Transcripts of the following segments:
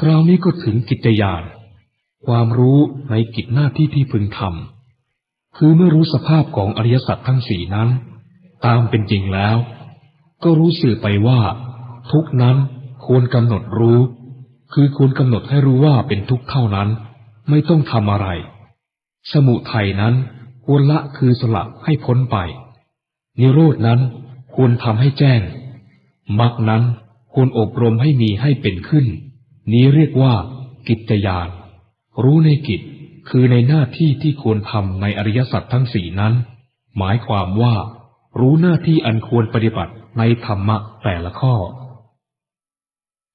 คราวนี้ก็ถึงกิจญาณความรู้ในกิจหน้าที่ที่พึงทำคือเมื่อรู้สภาพของอริยสัจทั้งสี่นั้น ตามเป็นจริงแล้ว ก็รู้สื่อไปว่า ทุกนั้นควรกำหนดรู้ คือควรกำหนดให้รู้ว่าเป็นทุกเท่านั้น ไม่ต้องทำอะไร สมุทัยนั้นควรละคือสละให้พ้นไป นิโรดนั้นควรทำให้แจ้งมรรคนั้นควรอบรมให้มีให้เป็นขึ้น นี้เรียกว่า กิจญาณรู้ในกิจ คือในหน้าที่ที่ควรทำในอริยสัจทั้งสี่นั้น หมายความว่า รู้หน้าที่อันควรปฏิบัติในธรรมะแต่ละข้อ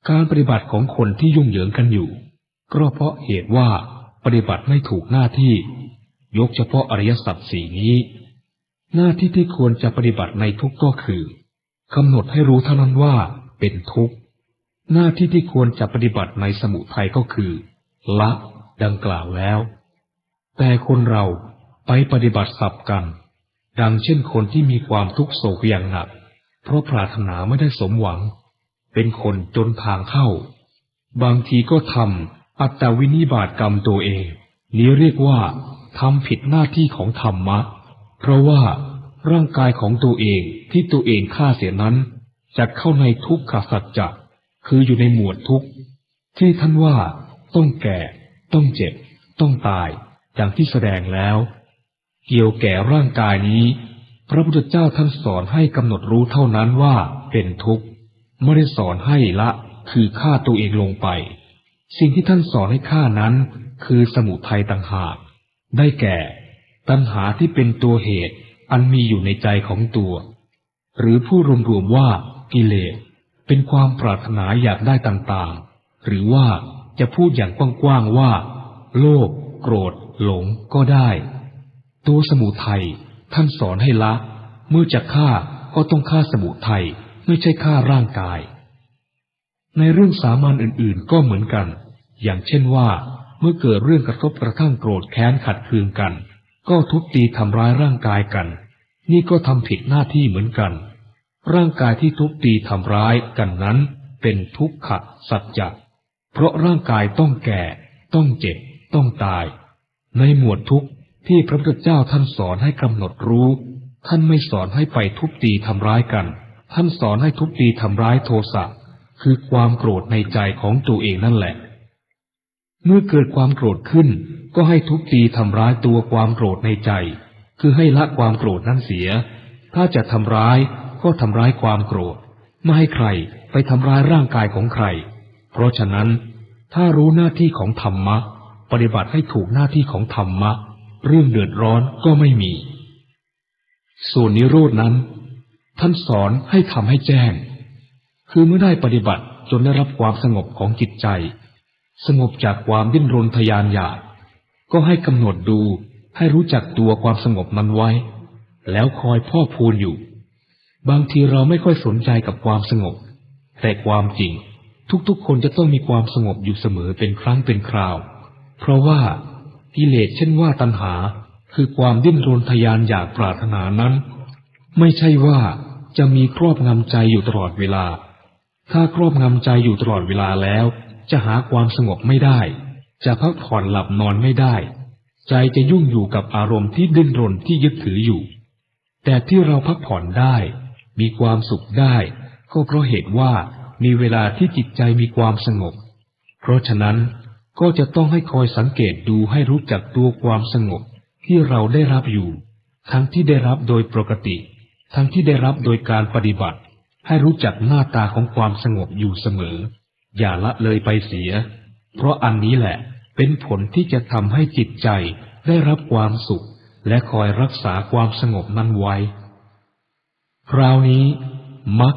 การปฏิบัติของคนที่ยุ่งเหยิงกันอยู่ ก็เพราะเหตุว่าปฏิบัติไม่ถูกหน้าที่ ยกเฉพาะอริยสัจสี่นี้ หน้าที่ที่ควรจะปฏิบัติในทุกก็คือกำหนดให้รู้เท่านั้นว่าเป็นทุกข์ หน้าที่ที่ควรจะปฏิบัติในสมุทัยก็คือ ละดังกล่าวแล้ว แต่คนเราไปปฏิบัติสับกัน ดังเช่นคนที่มีความทุกข์โศกอย่างหนัก เพราะปรารถนาไม่ได้สมหวัง เป็นคนจนทางเข้า บางทีก็ทำอัตตวินิบาตกรรมตัวเอง นี้เรียกว่าทำผิดหน้าที่ของธรรมะ เพราะว่าร่างกายของตัวเองที่ตัวเองฆ่าเสียนั้นจะเข้าในทุกขสัจจะ คืออยู่ในหมวดทุกข์ ที่ท่านว่าต้องแก่ ต้องเจ็บ ต้องตายอย่างที่แสดงแล้ว เกี่ยวแก่ร่างกายนี้ พระพุทธเจ้าท่านสอนให้กำหนดรู้เท่านั้นว่าเป็นทุกข์ไม่ได้สอนให้ละคือฆ่าตัวเองลงไป สิ่งที่ท่านสอนให้ฆ่านั้น คือสมุทัยต่างหากได้แก่ ตัณหาที่เป็นตัวเหตุอันมีอยู่ในใจของตัว หรือผู้รวมๆว่ากิเลส เป็นความปรารถนาอยากได้ต่างๆ หรือว่าจะพูดอย่างกว้างๆว่า โลภโกรธ หลงก็ได้ ตัวสมุทัยท่านสอนให้ละ เมื่อจะฆ่าก็ต้องฆ่าสมุทัยไม่ใช่ฆ่าร่างกาย ในเรื่องสามัญอื่นๆก็เหมือนกัน อย่างเช่นว่า เมื่อเกิดเรื่องกระทบกระทั่งโกรธแค้นขัดเคืองกัน ก็ทุบตีทำร้ายร่างกายกัน นี่ก็ทำผิดหน้าที่เหมือนกัน ร่างกายที่ทุบตีทำร้ายกันนั้นเป็นทุกขะสัจจะเพราะร่างกายต้องแก่ ต้องเจ็บ ต้องตาย ในหมวดทุกข์ที่พระพุทธเจ้าท่านสอนให้กำหนดรู้ ท่านไม่สอนให้ไปทุบตีทำร้ายกัน ท่านสอนให้ทุบตีทำร้ายโทสะคือความโกรธในใจของตัวเองนั่นแหละ เมื่อเกิดความโกรธขึ้น ก็ให้ทุบตีทำร้ายตัวความโกรธในใจ คือให้ละความโกรธนั้นเสีย ถ้าจะทำร้าย ก็ทำร้ายความโกรธ ไม่ให้ใครไปทำร้ายร่างกายของใคร เพราะฉะนั้น ถ้ารู้หน้าที่ของธรรมะ ปฏิบัติให้ถูกหน้าที่ของธรรมะ เรื่องเดือดร้อนก็ไม่มี ส่วนนิโรดนั้น ท่านสอนให้ทำให้แจ้ง คือเมื่อได้ปฏิบัติจนได้รับความสงบของจิตใจ สงบจากความดิ้นรนทยานอยากก็ให้กำหนดดูให้รู้จักตัวความสงบนั้นไว้ แล้วคอยพ่อพูนอยู่ บางทีเราไม่ค่อยสนใจกับความสงบ แต่ความจริง ทุกๆ คนจะต้องมีความสงบอยู่เสมอเป็นครั้งเป็นคราว เพราะว่ากิเลสเช่นว่าตัณหา คือความดิ้นรนทยานอยากปรารถนานั้น ไม่ใช่ว่าจะมีครอบงำใจอยู่ตลอดเวลา ถ้าครอบงำใจอยู่ตลอดเวลาแล้ว จะหาความสงบไม่ได้ จะพักผ่อนหลับนอนไม่ได้ ใจจะยุ่งอยู่กับอารมณ์ที่ดิ้นรนที่ยึดถืออยู่ แต่ที่เราพักผ่อนได้ มีความสุขได้ ก็เพราะเหตุว่ามีเวลาที่จิตใจมีความสงบ เพราะฉะนั้นก็จะต้องให้คอยสังเกตดูให้รู้จักตัวความสงบที่เราได้รับอยู่ ทั้งที่ได้รับโดยปกติ ทั้งที่ได้รับโดยการปฏิบัติ ให้รู้จักหน้าตาของความสงบอยู่เสมอ อย่าละเลยไปเสีย เพราะอันนี้แหละเป็นผลที่จะทำให้จิตใจได้รับความสุข และคอยรักษาความสงบนั้นไว้ คราวนี้มัก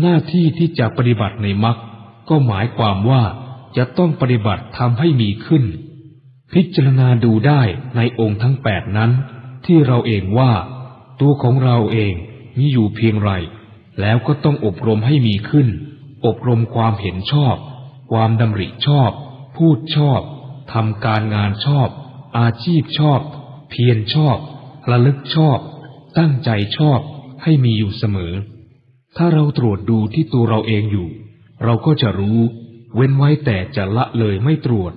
หน้าที่ที่จะปฏิบัติในมักก็หมายความว่าจะต้องปฏิบัติทำให้มีขึ้น พิจารณาดูได้ในองค์ทั้งแปดนั้น ที่เราเองว่า ตัวของเราเองมีอยู่เพียงไร แล้วก็ต้องอบรมให้มีขึ้น อบรมความเห็นชอบ ความดำริชอบ พูดชอบทำการงานชอบ อาชีพชอบ เพียรชอบ ระลึกชอบ ตั้งใจชอบ ให้มีอยู่เสมอ ถ้าเราตรวจดูที่ตัวเราเองอยู่ เราก็จะรู้ เว้นไว้แต่จะละเลยไม่ตรวจ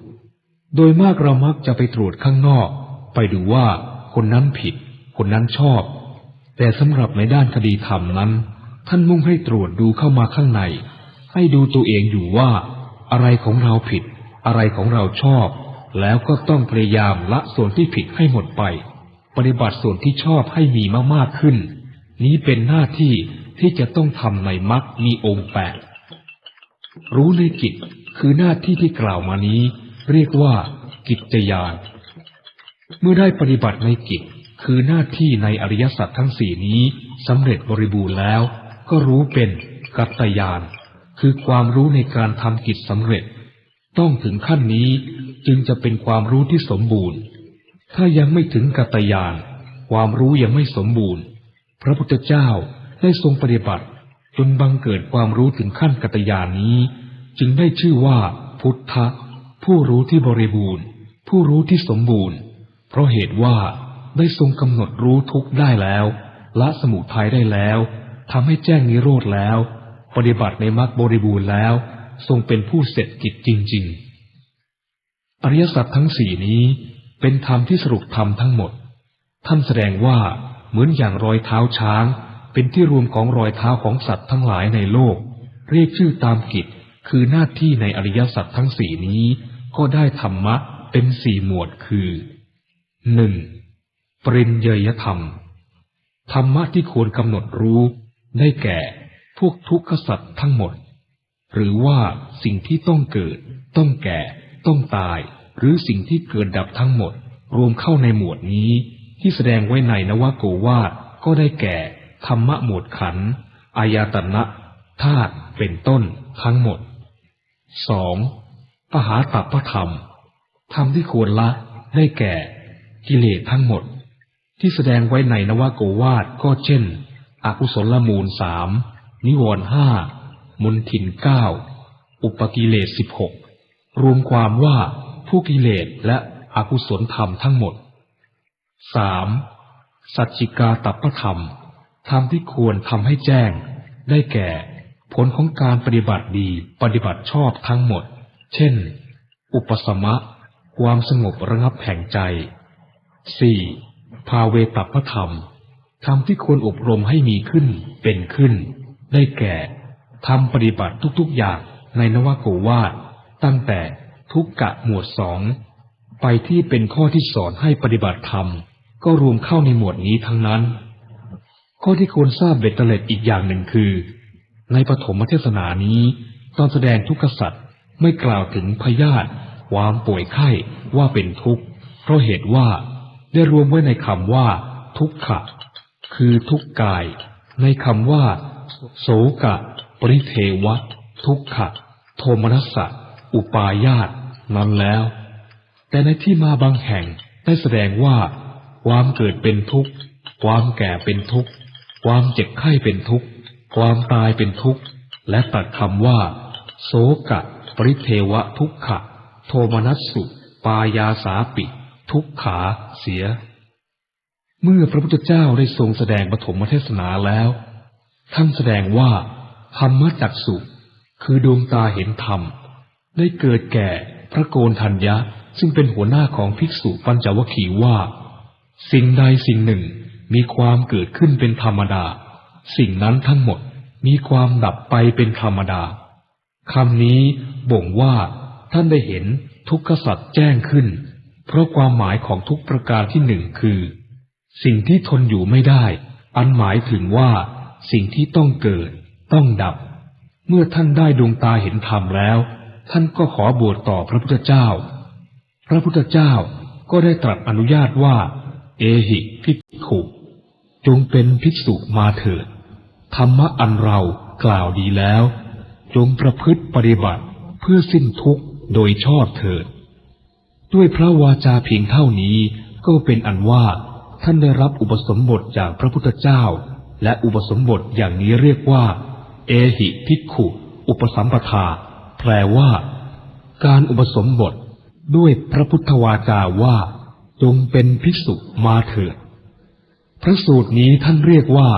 โดยมากเรามักจะไปตรวจข้างนอก ไปดูว่าคนนั้นผิด คนนั้นชอบ แต่สำหรับในด้านคดีธรรมนั้น ท่านมุ่งให้ตรวจดูเข้ามาข้างใน ให้ดูตัวเองอยู่ว่า อะไรของเราผิด อะไรของเราชอบ แล้วก็ต้องพยายามละส่วนที่ผิดให้หมดไป ปฏิบัติส่วนที่ชอบให้มีมากๆขึ้น นี้เป็นหน้าที่ที่จะต้องทำในมรรคมีองค์แปดรู้ในกิจคือหน้าที่ที่กล่าวมานี้ เรียกว่า กิจญาณเมื่อได้ปฏิบัติในกิจ คือหน้าที่ในอริยสัจทั้งสี่นี้สำเร็จบริบูรณ์แล้ว ก็รู้เป็นกัตตยาน คือความรู้ในการทำกิจสำเร็จ ต้องถึงขั้นนี้จึงจะเป็นความรู้ที่สมบูรณ์ ถ้ายังไม่ถึงกัตตยาน ความรู้ยังไม่สมบูรณ์ พระพุทธเจ้าได้ทรงปฏิบัติจนบังเกิดความรู้ถึงขั้นกัตยานนี้ จึงได้ชื่อว่า พุทธะผู้รู้ที่บริบูรณ์ ผู้รู้ที่สมบูรณ์ เพราะเหตุว่าได้ทรงกำหนดรู้ทุกได้แล้ว ละสมุทัยได้แล้วทำให้แจ้งนิโรธแล้ว ปฏิบัติในมรรคบริบูรณ์แล้ว ทรงเป็นผู้เสร็จกิจจริง ๆ อริยสัจทั้งสี่นี้เป็นธรรมที่สรุปธรรมทั้งหมด ท่านแสดงว่า เหมือนอย่างรอยเท้าช้าง เป็นที่รวมของรอยเท้าของสัตว์ทั้งหลายในโลก เรียกชื่อตามกิจ คือหน้าที่ในอริยสัจทั้งสี่นี้ ก็ได้ธรรมะเป็นสี่หมวดคือหนึ่งปริญเยยธรรม ธรรมะที่ควรกำหนดรู้ ได้แก่ พวกทุกขสัตว์ทั้งหมด หรือว่าสิ่งที่ต้องเกิด ต้องแก่ ต้องตาย หรือสิ่งที่เกิดดับทั้งหมด รวมเข้าในหมวดนี้ ที่แสดงไว้ในนวโกวาทก็ได้แก่ ธรรมะหมวดขันอายตนะธาตุเป็นต้นทั้งหมดสองปหาตัพพธรรม ธรรมที่ควรละได้แก่ กิเลสทั้งหมด ที่แสดงไว้ในนวโกวาทก็เช่น อกุศลมูลสามนิวรห้ามุนทินเก้าอุปกิเลสสิบหกรวมความว่าผู้กิเลสและอกุศลธรรมทั้งหมด สามสัจจิกาตัพพธรรม ธรรมที่ควรทำให้แจ้ง ได้แก่ ผลของการปฏิบัติดีปฏิบัติชอบทั้งหมด เช่น อุปสมะ ความสงบระงับแห่งใจสี่ภาเวตัพพธรรม ธรรมที่ควรอบรมให้มีขึ้นเป็นขึ้น ได้แก่ทำปฏิบัติทุกๆอย่างในนวโกวาทตั้งแต่ทุกกะหมวดสอง ไปที่เป็นข้อที่สอนให้ปฏิบัติธรรม ก็รวมเข้าในหมวดนี้ทั้งนั้น ข้อที่ควรทราบเบ็ดเตล็ดอีกอย่างหนึ่งคือ ในปฐมเทศนานี้ ตอนแสดงทุกขสัตว์ไม่กล่าวถึงพยาธิความป่วยไข้ว่าเป็นทุกข์ เพราะเหตุว่าได้รวมไว้ในคำว่า ทุกขะ คือทุกกาย ในคำว่า โสกะ ปริเทวะ ทุกขะ โทมนัสสะ อุปายาตนั้นแล้ว แต่ในที่มาบางแห่งได้แสดงว่า ความเกิดเป็นทุกข์ ความแก่เป็นทุกข์ ความเจ็บไข้เป็นทุกข์ ความตายเป็นทุกข์ และตัดคำว่า โสกะ ปริเทวะทุกขะ โทมนัสสุ ปายาสาปิ ทุกขาเสีย เมื่อพระพุทธเจ้าได้ทรงแสดงปฐมเทศนาแล้ว ท่านแสดงว่าธรรมจักสุ คือดวงตาเห็นธรรม ได้เกิดแก่พระโกนทัญญะ ซึ่งเป็นหัวหน้าของภิกษุปัญจวคีว่า สิ่งใดสิ่งหนึ่งมีความเกิดขึ้นเป็นธรรมดา สิ่งนั้นทั้งหมดมีความดับไปเป็นธรรมดาคำนี้บ่งว่าท่านได้เห็นทุกขสัตว์แจ้งขึ้น เพราะความหมายของทุกประการที่หนึ่งคือ สิ่งที่ทนอยู่ไม่ได้ อันหมายถึงว่า สิ่งที่ต้องเกิด ต้องดับ เมื่อท่านได้ดวงตาเห็นธรรมแล้ว ท่านก็ขอบวชต่อพระพุทธเจ้า พระพุทธเจ้าก็ได้ตรัสอนุญาตว่า เอหิภิกขุจงเป็นภิกษุมาเถิด ธรรมะอันเรากล่าวดีแล้ว จงประพฤติปฏิบัติเพื่อสิ้นทุกข์โดยชอบเถิด ด้วยพระวาจาเพียงเท่านี้ก็เป็นอันว่าท่านได้รับอุปสมบทจากพระพุทธเจ้า และอุปสมบทอย่างนี้เรียกว่า เอหิภิกขุ อุปสัมปทา แปลว่า การอุปสมบท ด้วยพระพุทธวาจาว่า จงเป็นภิกษุมาเถิด พระสูตรนี้ท่านเรียกว่า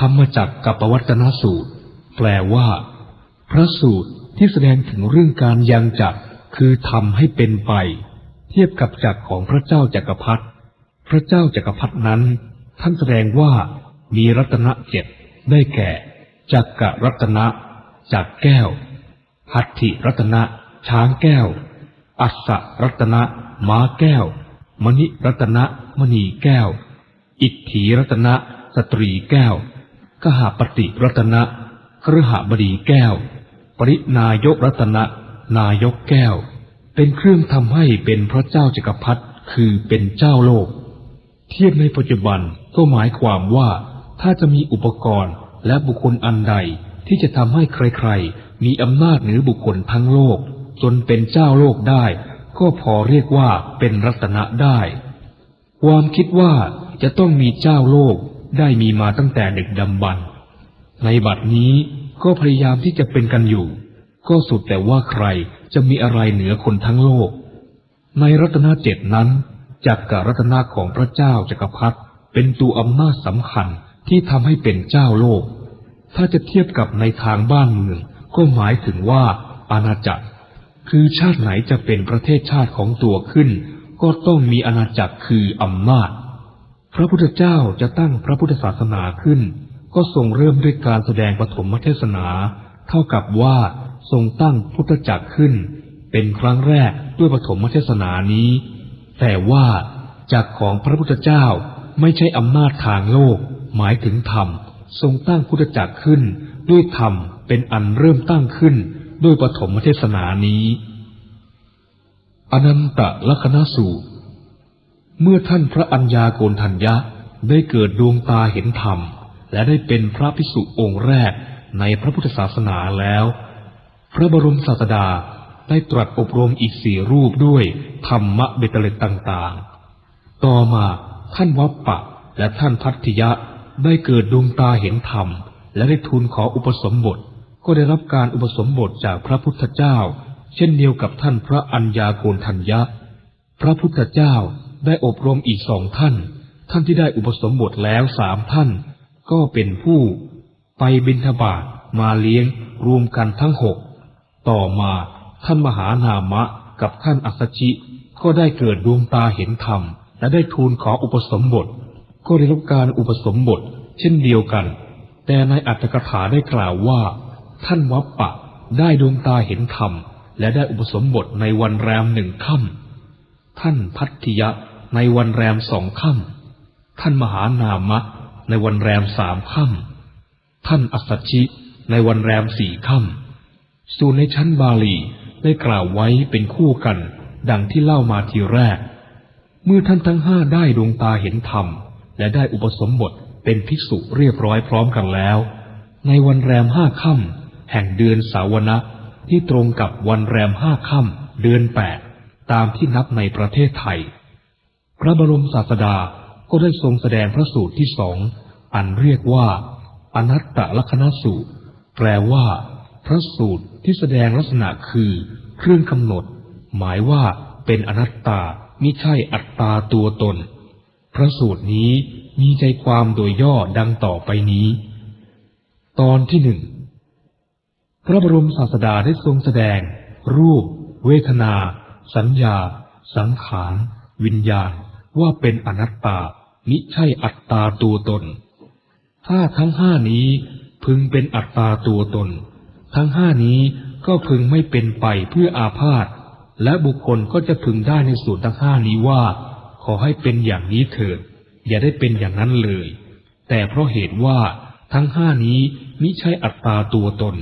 ธรรมจักรกับปวัตนสูตร แปลว่า พระสูตรที่แสดงถึงเรื่องการยังจักรคือทำให้เป็นไป เทียบกับจักรของพระเจ้าจักรพรรดิพระเจ้าจักรพรรดินั้น ท่านแสดงว่ามีรัตนะเจ็ดได้แก่จักกรัตนะจักรแก้วหัตถิรัตนะ ช้างแก้ว อัสสะรัตนะม้าแก้ว มณิรัตนะมณีแก้ว อิทธิรัตนะสตรีแก้วกหาปฏิรัตนะครหบดีแก้ว ปรินายกรัตนะนายกแก้ว เป็นเครื่องทำให้เป็นพระเจ้าจักรพรรดิคือเป็นเจ้าโลก เทียบในปัจจุบันก็หมายความว่า ถ้าจะมีอุปกรณ์และบุคคลอันใดที่จะทำให้ใครๆ มีอำนาจเหนือบุคคลทั้งโลก จนเป็นเจ้าโลกได้ ก็พอเรียกว่าเป็นรัตนะได้ ความคิดว่าจะต้องมีเจ้าโลกได้มีมาตั้งแต่เด็กดำบรรในบัดนี้ก็พยายามที่จะเป็นกันอยู่ ก็สุดแต่ว่าใครจะมีอะไรเหนือคนทั้งโลก ในรัตนเจ็ดนั้นจักกรัตนาของพระเจ้าจักรพรรดิเป็นตัวอำนาจสำคัญที่ทำให้เป็นเจ้าโลก ถ้าจะเทียบกับในทางบ้านเมือง ก็หมายถึงว่าอาณาจักร คือชาติไหนจะเป็นประเทศชาติของตัวขึ้น ก็ต้องมีอาณาจักรคืออำนาจ พระพุทธเจ้าจะตั้งพระพุทธศาสนาขึ้น ก็ทรงเริ่มด้วยการแสดงปฐมเทศนา เท่ากับว่าทรงตั้งพุทธจักรขึ้น เป็นครั้งแรกด้วยปฐมเทศนานี้ แต่ว่าจักรของพระพุทธเจ้าไม่ใช่อำนาจทางโลก หมายถึงธรรม ทรงตั้งพุทธจักรขึ้น ด้วยธรรมเป็นอันเริ่มตั้งขึ้น ด้วยปฐมเทศนานี้ อนันตลักนสูตร เมื่อท่านพระัญญาโกณทัญญะได้เกิดดวงตาเห็นธรรม และได้เป็นพระภิกษุองค์แรกในพระพุทธศาสนาแล้ว พระบรมศาสดาได้ตรัสอบรมอีกสี่รูปด้วยธรรมะเบตเตเลตต่างๆ ต่อมาท่านวัปปะและท่านพัทธิยะได้เกิดดวงตาเห็นธรรม และได้ทูลขออุปสมบท ก็ได้รับการอุปสมบทจากพระพุทธเจ้า เช่นเดียวกับท่านพระอัญญาโกณทัญญะ พระพุทธเจ้าได้อบรมอีกสองท่าน ท่านที่ได้อุปสมบทแล้วสามท่าน ก็เป็นผู้ ไปบิณฑบาตมาเลี้ยงรวมกันทั้งหก ต่อมาท่านมหานามะกับท่านอัสชิ ก็ได้เกิดดวงตาเห็นธรรม และได้ทูลขออุปสมบท ก็ได้รับการอุปสมบท เช่นเดียวกัน แต่ในอัตถกถาได้กล่าวว่า ท่านวัปปะได้ดวงตาเห็นธรรม และได้อุปสมบทในวันแรมหนึ่งค่ำท่านพัทธิยะในวันแรมสองค่ำท่านมหานามะในวันแรมสามค่ำท่านอัสสัชิในวันแรมสี่ค่ำส่วนในชั้นบาลีได้กล่าวไว้เป็นคู่กัน ดังที่เล่ามาทีแรก เมื่อท่านทั้งห้าได้ดวงตาเห็นธรรม และได้อุปสมบทเป็นภิกษุเรียบร้อยพร้อมกันแล้ว ในวันแรมห้าค่ำ แห่งเดือนสาวนะที่ตรงกับวันแรมห้าค่ำเดือนแปดตามที่นับในประเทศไทย พระบรมศาสดาก็ได้ทรงแสดงพระสูตรที่สองอันเรียกว่า อนัตตลักษณสูตร แปลว่า พระสูตรที่แสดงลักษณะคือ เครื่องกำหนด หมายว่าเป็นอนัตตามิใช่อัตตาตัวตน พระสูตรนี้มีใจความโดยย่อดังต่อไปนี้ ตอนที่หนึ่ง พระบรมศาสดาได้ทรงแสดง รูป เวทนา สัญญา สังขาร วิญญาณ ว่าเป็นอนัตตามิใช่อัตตาตัวตน ถ้าทั้งห้านี้พึงเป็นอัตตาตัวตน ทั้งห้านี้ก็พึงไม่เป็นไปเพื่ออาพาธและบุคคลก็จะพึงได้ในส่วนทั้งห้านี้ว่า ขอให้เป็นอย่างนี้เถิด อย่าได้เป็นอย่างนั้นเลย แต่เพราะเหตุว่าทั้งห้านี้มิใช่อัตตาตัวตน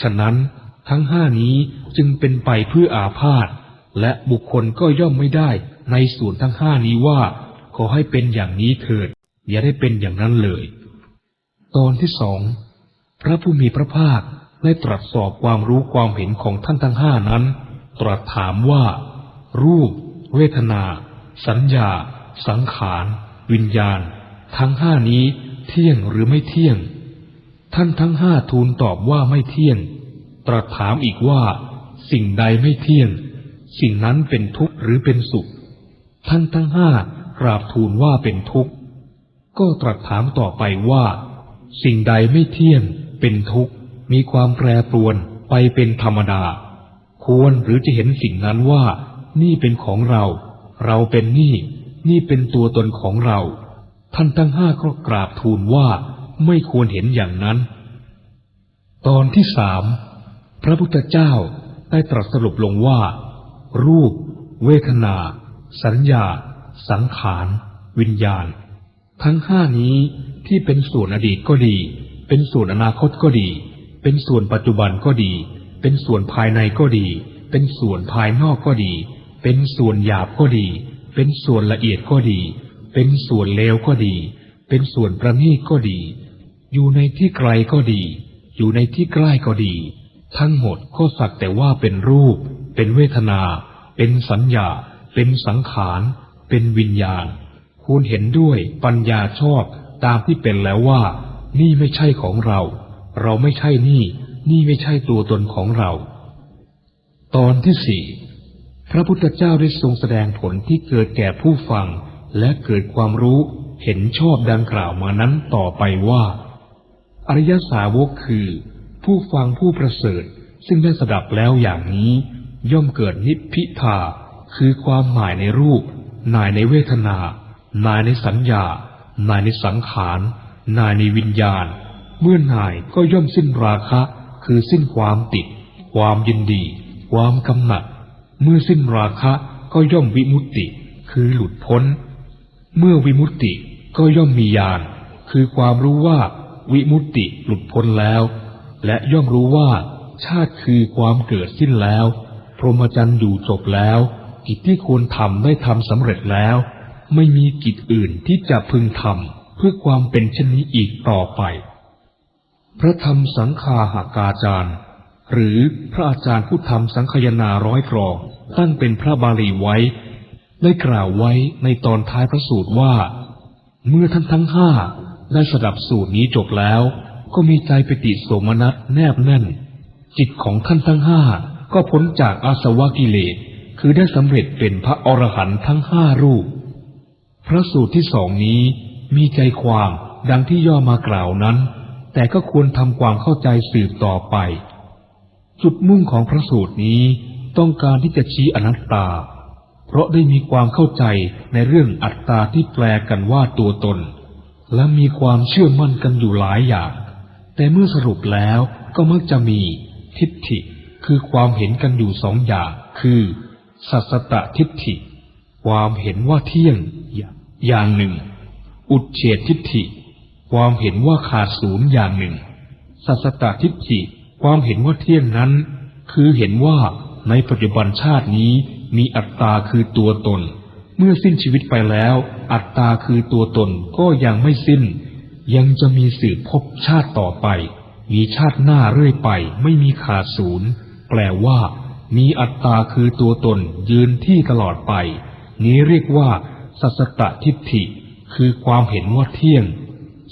ฉะนั้นทั้งห้านี้จึงเป็นไปเพื่ออาพาธและบุคคลก็ย่อมไม่ได้ในส่วนทั้งห้านี้ว่า ขอให้เป็นอย่างนี้เถิด อย่าได้เป็นอย่างนั้นเลย ตอนที่สองพระผู้มีพระภาคได้ตรัสสอบความรู้ความเห็นของท่านทั้งห้านั้น ตรัสถามว่า รูป เวทนา สัญญา สังขาร วิญญาณ ทั้งห้านี้เที่ยงหรือไม่เที่ยง ท่านทั้งห้าทูลตอบว่าไม่เที่ยง ตรัสถามอีกว่า สิ่งใดไม่เที่ยง สิ่งนั้นเป็นทุกข์หรือเป็นสุข ท่านทั้งห้ากราบทูลว่าเป็นทุกข์ ก็ตรัสถามต่อไปว่า สิ่งใดไม่เที่ยง เป็นทุกข์ มีความแปรปรวนไปไปเป็นธรรมดา ควรหรือจะเห็นสิ่งนั้นว่า นี่เป็นของเรา เราเป็นนี่ นี่เป็นตัวตนของเรา ท่านทั้งห้าก็กราบทูลว่า ไม่ควรเห็นอย่างนั้น ตอนที่สามพระพุทธเจ้าได้ตรัสสรุปลงว่า รูป เวทนา สัญญา สังขาร วิญญาณ ทั้งห้านี้ที่เป็นส่วนอดีตก็ดี เป็นส่วนอนาคตก็ดี เป็นส่วนปัจจุบันก็ดี เป็นส่วนภายในก็ดี เป็นส่วนภายนอกก็ดี เป็นส่วนหยาบก็ดี เป็นส่วนละเอียดก็ดี เป็นส่วนเลวก็ดี เป็นส่วนประณีตก็ดี อยู่ในที่ไกลก็ดี อยู่ในที่ใกล้ก็ดี ทั้งหมดก็สักแต่ว่าเป็นรูป เป็นเวทนา เป็นสัญญา เป็นสังขาร เป็นวิญญาณควรเห็นด้วยปัญญาชอบตามที่เป็นแล้วว่า นี่ไม่ใช่ของเรา เราไม่ใช่นี่ นี่ไม่ใช่ตัวตนของเรา ตอนที่สี่พระพุทธเจ้าได้ทรงแสดงผลที่เกิดแก่ผู้ฟัง และเกิดความรู้เห็นชอบดังกล่าวมานั้นต่อไปว่า อริยสาวกคือ ผู้ฟังผู้ประเสริฐ ซึ่งได้สดับแล้วอย่างนี้ ย่อมเกิดนิพพิทา คือความหมายในรูปหมายในเวทนาหมายในสัญญาหมายในสังขารหมายในวิญญาณ เมื่อนายก็ย่อมสิ้นราคะ คือสิ้นความติด ความยินดี ความกำหนัด เมื่อสิ้นราคะก็ย่อมวิมุตติ คือหลุดพ้น เมื่อวิมุตติก็ย่อมมีญาณ คือความรู้ว่า วิมุตติหลุดพ้นแล้ว และย่อมรู้ว่า ชาติคือความเกิดสิ้นแล้ว พรหมจรรย์อยู่จบแล้ว กิจที่ควรทำได้ทำสำเร็จแล้ว ไม่มีกิจอื่นที่จะพึงทำเพื่อความเป็นเช่นนี้อีกต่อไป พระธรรมสังฆาหากาจารย์ หรือพระอาจารย์ผู้ทำสังคยนาร้อยกรองตั้งเป็นพระบาลีไว้ ได้กล่าวไว้ในตอนท้ายพระสูตรว่า เมื่อท่านทั้งห้า ได้สดับสูตรนี้จบแล้ว ก็มีใจปิติโสมนัสแนบแน่น จิตของท่านทั้งห้าก็พ้นจากอาสวะกิเลส คือได้สำเร็จเป็นพระอรหันต์ทั้งห้ารูป พระสูตรที่สองนี้มีใจความดังที่ย่อมากล่าวนั้น แต่ก็ควรทำความเข้าใจสืบต่อไป จุดมุ่งของพระสูตรนี้ต้องการที่จะชี้อนัตตา เพราะได้มีความเข้าใจในเรื่องอัตตาที่แปลกันว่าตัวตน และมีความเชื่อมั่นกันอยู่หลายอย่าง แต่เมื่อสรุปแล้วก็มักจะมี ทิฏฐิ คือความเห็นกันอยู่สองอย่าง คือ สัสตตทิฏฐิ ความเห็นว่าเที่ยง อย่างหนึ่ง อุดเฉดทิฏฐิ ความเห็นว่าขาดศูนย์อย่างหนึ่ง สัสตตทิฏฐิ ความเห็นว่าเที่ยงนั้น คือเห็นว่าในปัจจุบันชาตินี้มีอัตตาคือตัวตน เมื่อสิ้นชีวิตไปแล้ว อัตตาคือตัวตนก็ยังไม่สิ้น ยังจะมีสืบพบชาติต่อไป มีชาติหน้าเรื่อยไป ไม่มีขาดศูนย์ แปลว่า มีอัตตาคือตัวตนยืนที่ตลอดไป นี้เรียกว่า สัสตทิฏฐิ คือความเห็นว่าเที่ยง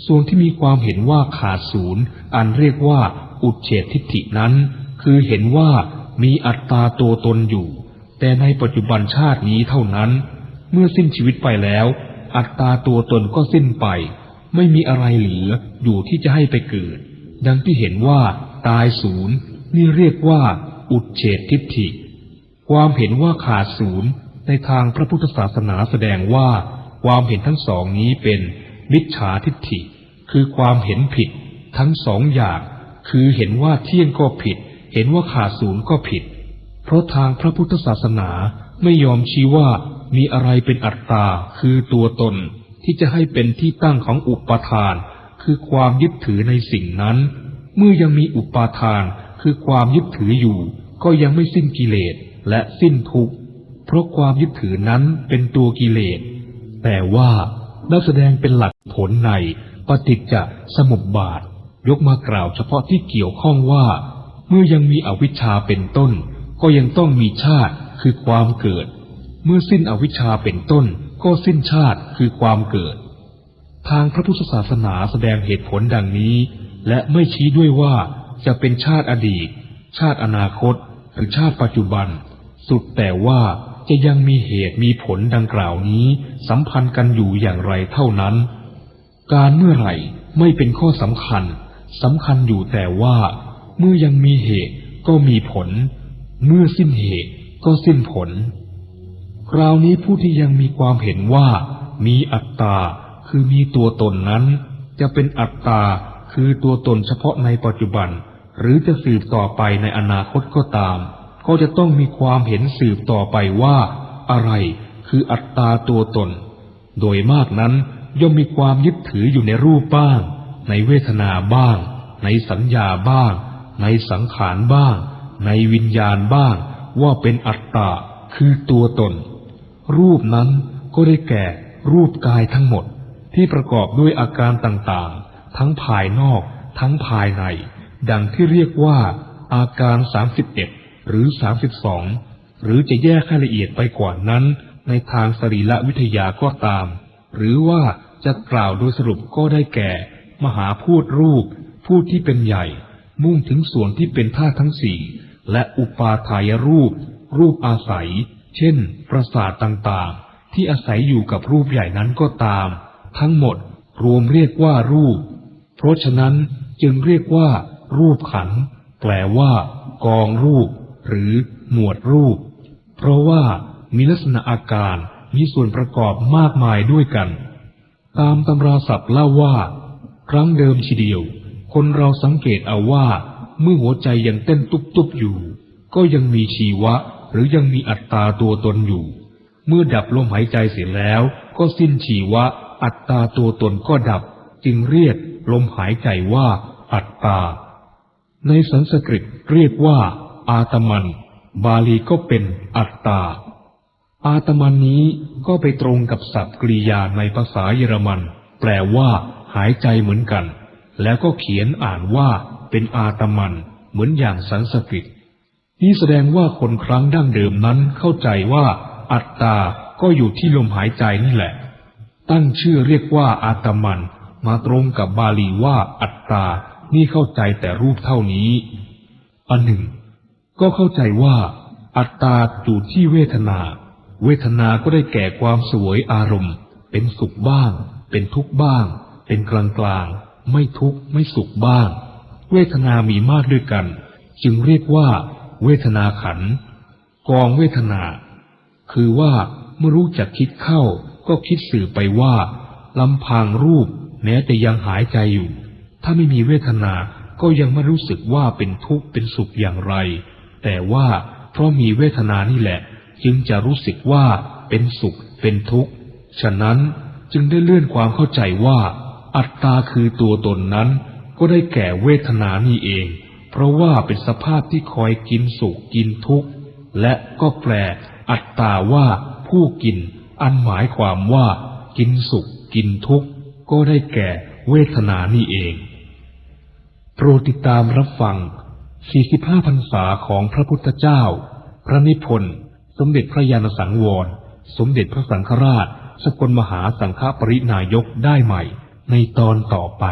ส่วนที่มีความเห็นว่าขาดศูนย์ อันเรียกว่า อุดเฉดทิฏฐินั้น คือเห็นว่ามีอัตตาตัวตนอยู่ แต่ในปัจจุบันชาตินี้เท่านั้น เมื่อสิ้นชีวิตไปแล้ว อัตตาตัวตนก็สิ้นไป ไม่มีอะไรเหลืออยู่ที่จะให้ไปเกิด ดังที่เห็นว่าตายศูนย์นี่เรียกว่า อุดเฉดทิฏฐิ ความเห็นว่าขาดศูนย์ในทางพระพุทธศาสนาแสดงว่า ความเห็นทั้งสองนี้เป็นมิจฉาทิฏฐิ คือความเห็นผิด ทั้งสองอย่าง คือเห็นว่าเที่ยงก็ผิด เห็นว่าขาดศูนย์ก็ผิด เพราะทางพระพุทธศาสนาไม่ยอมชี้ว่า มีอะไรเป็นอัตตาคือตัวตนที่จะให้เป็นที่ตั้งของอุปาทาน คือความยึดถือในสิ่งนั้น เมื่อยังมีอุปาทานคือความยึดถืออยู่ ก็ยังไม่สิ้นกิเลสและสิ้นทุกข์เพราะความยึดถือนั้นเป็นตัวกิเลส แต่ว่าได้แสดงเป็นหลักผลในปฏิจจสมุปบาท ยกมากล่าวเฉพาะที่เกี่ยวข้องว่า เมื่อยังมีอวิชชาเป็นต้น ก็ยังต้องมีชาติคือความเกิด เมื่อสิ้นอวิชชาเป็นต้นก็สิ้นชาติคือความเกิด ทางพระพุทธศาสนาแสดงเหตุผลดังนี้ และไม่ชี้ด้วยว่าจะเป็นชาติอดีต ชาติอนาคต หรือชาติปัจจุบัน สุดแต่ว่าจะยังมีเหตุมีผลดังกล่าวนี้ สัมพันธ์กันอยู่อย่างไรเท่านั้น การเมื่อไหร่ไม่เป็นข้อสำคัญสำคัญอยู่แต่ว่า เมื่อยังมีเหตุก็มีผล เมื่อสิ้นเหตุก็สิ้นผล คราวนี้ผู้ที่ยังมีความเห็นว่า มีอัตตาคือมีตัวตนนั้น จะเป็นอัตตาคือตัวตนเฉพาะในปัจจุบัน หรือจะสืบต่อไปในอนาคตก็ตาม ก็จะต้องมีความเห็นสืบต่อไปว่า อะไรคืออัตตาตัวตน โดยมากนั้นย่อมมีความยึดถืออยู่ในรูปบ้าง ในเวทนาบ้าง ในสัญญาบ้าง ในสังขารบ้าง ในวิญญาณบ้าง ว่าเป็นอัตตาคือตัวตน รูปนั้นก็ได้แก่รูปกายทั้งหมดที่ประกอบด้วยอาการต่างๆ ทั้งภายนอกทั้งภายใน ดังที่เรียกว่า อาการ 31 หรือ 32 หรือจะแยกให้ละเอียดไปกว่านั้น ในทางสรีระวิทยาก็ตาม หรือว่าจะกล่าวโดยสรุปก็ได้แก่ มหาพูดรูป พูดที่เป็นใหญ่ มุ่งถึงส่วนที่เป็นธาตุทั้งสี่และอุปาทายรูป รูปอาศัย เช่น ประสาทต่างๆ ที่อาศัยอยู่กับรูปใหญ่นั้นก็ตาม ทั้งหมดรวมเรียกว่ารูป เพราะฉะนั้นจึงเรียกว่า รูปขัน แปลว่า กองรูป หรือ หมวดรูป เพราะว่ามีลักษณะอาการมีส่วนประกอบมากมายด้วยกัน ตามตำราศัพท์เล่าว่า ครั้งเดิมทีเดียว คนเราสังเกตเอาว่า เมื่อหัวใจยังเต้นตุบๆอยู่ ก็ยังมีชีวะ หรือยังมีอัตตาตัวตนอยู่ เมื่อดับลมหายใจเสร็จแล้วก็สิ้นชีวะ อัตตาตัวตนก็ดับ จึงเรียกลมหายใจว่า อัตตา ในสันสกฤตเรียกว่า อาตมัน บาลีก็เป็นอัตตา อาตมันนี้ก็ไปตรงกับศัพท์กริยาในภาษาเยอรมัน แปลว่า หายใจเหมือนกัน แล้วก็เขียนอ่านว่าเป็นอาตมัน เหมือนอย่างสันสกฤต นี่แสดงว่าคนครั้งดั้งเดิมนั้นเข้าใจว่า อัตตา ก็อยู่ที่ลมหายใจนี่แหละ ตั้งชื่อเรียกว่าอาตมัน มาตรงกับบาลีว่าอัตตา นี่เข้าใจแต่รูปเท่านี้ อันหนึ่ง ก็เข้าใจว่า อัตตาอยู่ที่เวทนา เวทนาก็ได้แก่ความสวยอารมณ์ เป็นสุขบ้าง เป็นทุกข์บ้าง เป็นกลางกลางไม่ทุกข์ไม่สุขบ้าง เวทนามีมากด้วยกัน จึงเรียกว่า เวทนาขัน กองเวทนา คือว่าเมื่อรู้จักคิดเข้าก็คิดสื่อไปว่าลำพังรูปแม้แต่ยังหายใจอยู่ ถ้าไม่มีเวทนาก็ยังไม่รู้สึกว่าเป็นทุกข์เป็นสุขอย่างไร แต่ว่าเพราะมีเวทนานี่แหละ จึงจะรู้สึกว่าเป็นสุขเป็นทุกข์ ฉะนั้นจึงได้เลื่อนความเข้าใจว่า อัตตาคือตัวตนนั้น ก็ได้แก่เวทนานี่เอง เพราะว่าเป็นสภาพที่คอยกินสุขกินทุกข์ และก็แปลอัตตาว่าผู้กิน อันหมายความว่า กินสุขกินทุกข์ ก็ได้แก่เวทนานี่เอง โปรดติดตามรับฟัง 45พรรษาของพระพุทธเจ้า พระนิพนธ์สมเด็จพระยาณสังวร สมเด็จพระสังฆราช สกลมหาสังฆปรินายกได้ใหม่ ในตอนต่อไป